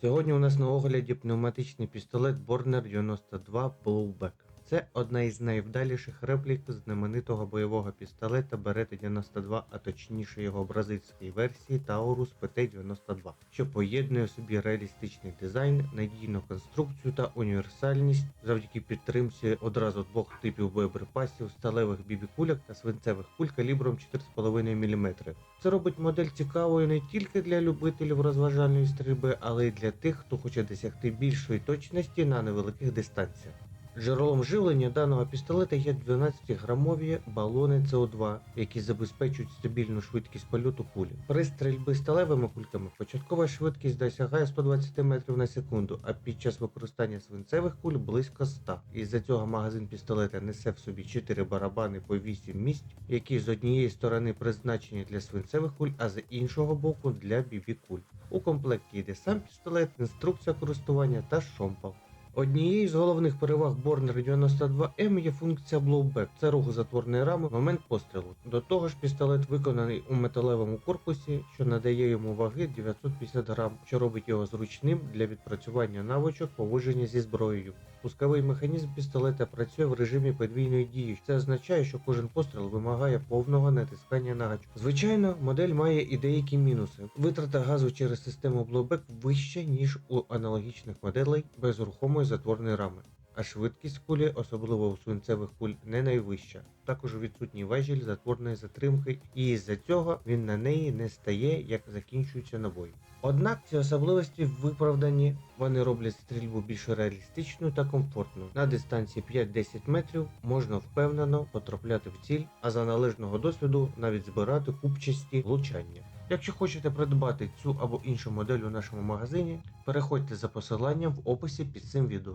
Сьогодні у нас на огляді пневматичний пістолет Borner 92 Blowback. Це одна із найвдаліших реплік знаменитого бойового пістолета Beretta 92, а точніше його бразильської версії Taurus PT-92, що поєднує в собі реалістичний дизайн, надійну конструкцію та універсальність завдяки підтримці одразу двох типів боєприпасів, сталевих бібікуляк та свинцевих куль калібром 4,5 мм. Це робить модель цікавою не тільки для любителів розважальної стрільби, але й для тих, хто хоче досягти більшої точності на невеликих дистанціях. Джерелом живлення даного пістолета є 12-грамові балони СО2, які забезпечують стабільну швидкість польоту кулі. При стрільбі сталевими кульками початкова швидкість досягає 120 метрів на секунду, а під час використання свинцевих куль близько 100. Із-за цього магазин пістолета несе в собі 4 барабани по 8 місць, які з однієї сторони призначені для свинцевих куль, а з іншого боку для бібі-куль. У комплекті йде сам пістолет, інструкція користування та шомпал. Однією з головних переваг Borner 92M є функція blowback. Це рухозатворної рами в момент пострілу. До того ж, пістолет виконаний у металевому корпусі, що надає йому ваги 950 грам, що робить його зручним для відпрацювання навичок поводження зі зброєю. Пусковий механізм пістолета працює в режимі подвійної дії. Це означає, що кожен постріл вимагає повного натискання на гачок. Звичайно, модель має і деякі мінуси. Витрата газу через систему blowback вища, ніж у аналогічних моделей без рухомої затворної рами. А швидкість кулі, особливо у свинцевих куль, не найвища. Також відсутній важіль затворної затримки, і із-за цього він на неї не стає, як закінчуються набої. Однак ці особливості виправдані, вони роблять стрільбу більш реалістичною та комфортною. На дистанції 5-10 метрів можна впевнено потрапляти в ціль, а за належного досвіду навіть збирати купчасті влучання. Якщо хочете придбати цю або іншу модель у нашому магазині, переходьте за посиланням в описі під цим відео.